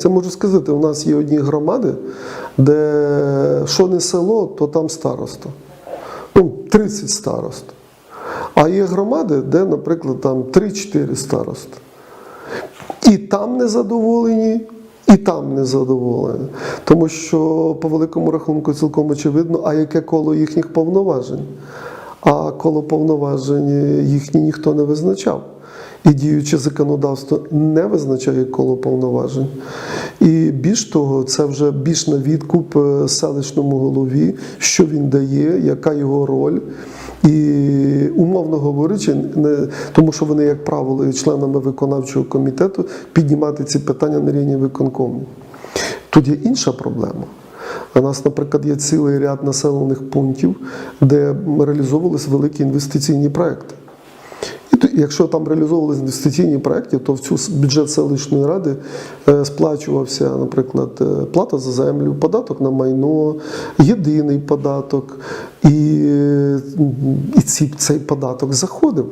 Це можу сказати, у нас є одні громади, де що не село, то там староста. Ну, 30 старост. А є громади, де, наприклад, там 3-4 староста. І там незадоволені, і там незадоволені. Тому що по великому рахунку цілком очевидно, а яке коло їхніх повноважень. А коло повноважень їхні ніхто не визначав. І діюче законодавство не визначає коло повноважень. І більш того, це вже більш на відкуп е, селищному голові, що він дає, яка його роль. І умовно говорячи, не тому, що вони, як правило, членами виконавчого комітету, піднімати ці питання на рівні виконкому. Тут є інша проблема. У нас, наприклад, є цілий ряд населених пунктів, де реалізовувалися великі інвестиційні проекти. Якщо там реалізовувалися інвестиційні проекти, то в цю бюджет селищної ради е, сплачувався, наприклад, е, плата за землю, податок на майно, єдиний податок. І, е, і ці, цей податок заходив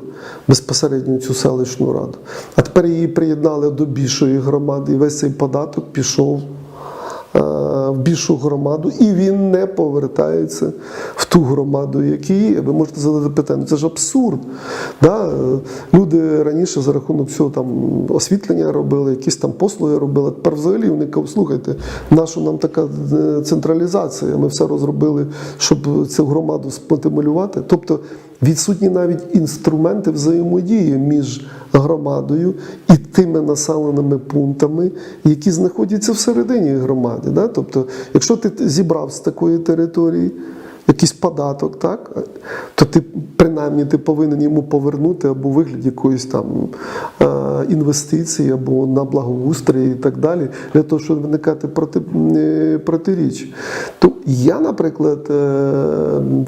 безпосередньо в цю селищну раду. А тепер її приєднали до більшої громади, і весь цей податок пішов в більшу громаду, і він не повертається в ту громаду, яка є. Ви можете задати питання, це ж абсурд. Да? Е, Люди раніше за рахунок цього там освітлення робили, якісь там послуги робили. Тепер взагалі вони кажуть, слухайте, наша нам така е, централізація, ми все розробили, щоб цю громаду стимулювати. Тобто відсутні навіть інструменти взаємодії між громадою і тими населеними пунктами, які знаходяться всередині громади. Да? Тобто, якщо ти зібрав з такої території якийсь податок, так, то ти принаймні ти повинен йому повернути або у вигляді якоїсь там е, інвестиції, або на благоустрій і так далі, для того, щоб виникати проти, е, протиріч. То я, наприклад, е,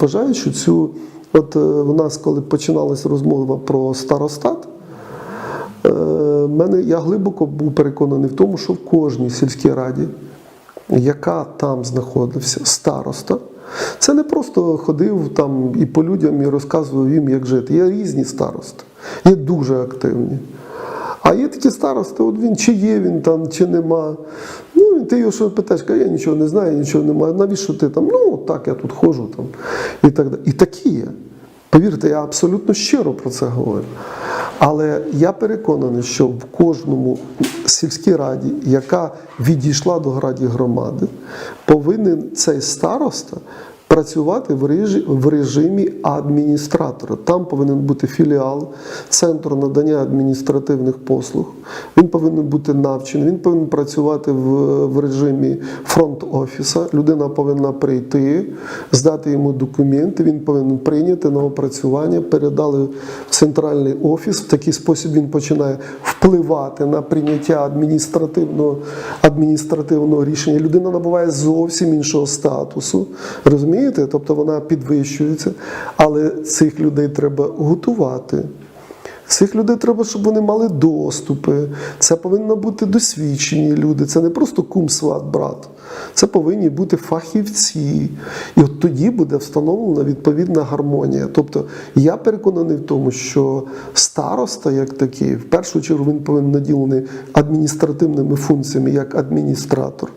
вважаю, що цю, от у нас, коли починалася розмова про старостат. Е, мене, я глибоко був переконаний в тому, що в кожній сільській раді, яка там знаходився староста, це не просто ходив там і по людям і розказував їм, як жити. Є різні старости, є дуже активні. А є такі старости, от він чи є він там, чи нема. Ну, ти його що питаєш, каже, я нічого не знаю, нічого немає. Навіщо ти там? Ну, так, я тут ходжу там. І так далі. І такі є. Повірте, я абсолютно щиро про це говорю. Але я переконаний, що в кожному сільській раді, яка відійшла до граді громади, повинен цей староста працювати в режимі, адміністратора. Там повинен бути філіал, центр надання адміністративних послуг. Він повинен бути навчений, він повинен працювати в, режимі фронт-офіса. Людина повинна прийти, здати йому документи, він повинен прийняти на опрацювання, передали в центральний офіс. В такий спосіб він починає впливати на прийняття адміністративного, адміністративного рішення. Людина набуває зовсім іншого статусу. Розумієте? Тобто вона підвищується, але цих людей треба готувати. Цих людей треба, щоб вони мали доступи. Це повинні бути досвідчені люди. Це не просто кум, сват, брат. Це повинні бути фахівці. І от тоді буде встановлена відповідна гармонія. Тобто я переконаний в тому, що староста, як такий, в першу чергу він повинен наділений адміністративними функціями як адміністратор.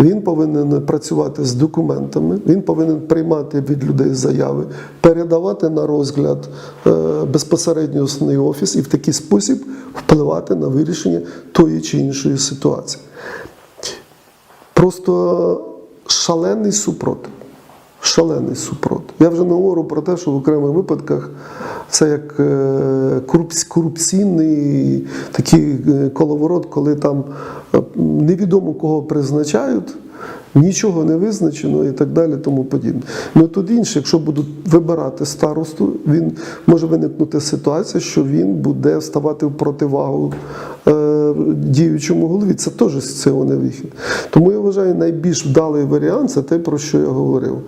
Він повинен працювати з документами, він повинен приймати від людей заяви, передавати на розгляд е, безпосередньо основний офіс і в такий спосіб впливати на вирішення тої чи іншої ситуації. Просто шалений супротив. Шалений супротив. Я вже не говорю про те, що в окремих випадках це як е, корупційний такий е, коловорот, коли там е, невідомо кого призначають, нічого не визначено і так далі, тому подібне. Ну тут інше, якщо будуть вибирати старосту, він може виникнути ситуація, що він буде ставати в противагу діючому голові. Це теж цього не вихід. Тому я вважаю, найбільш вдалий варіант це те, про що я говорив.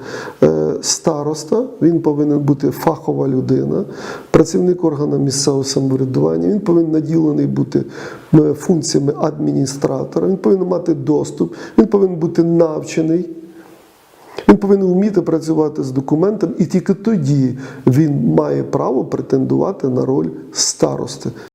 Е, староста, він повинен бути фахова людина, працівник органу місцевого самоврядування, він повинен наділений бути е, функціями адміністратора, він повинен мати доступ, він повинен бути навчений. Він повинен вміти працювати з документом, і тільки тоді він має право претендувати на роль старости.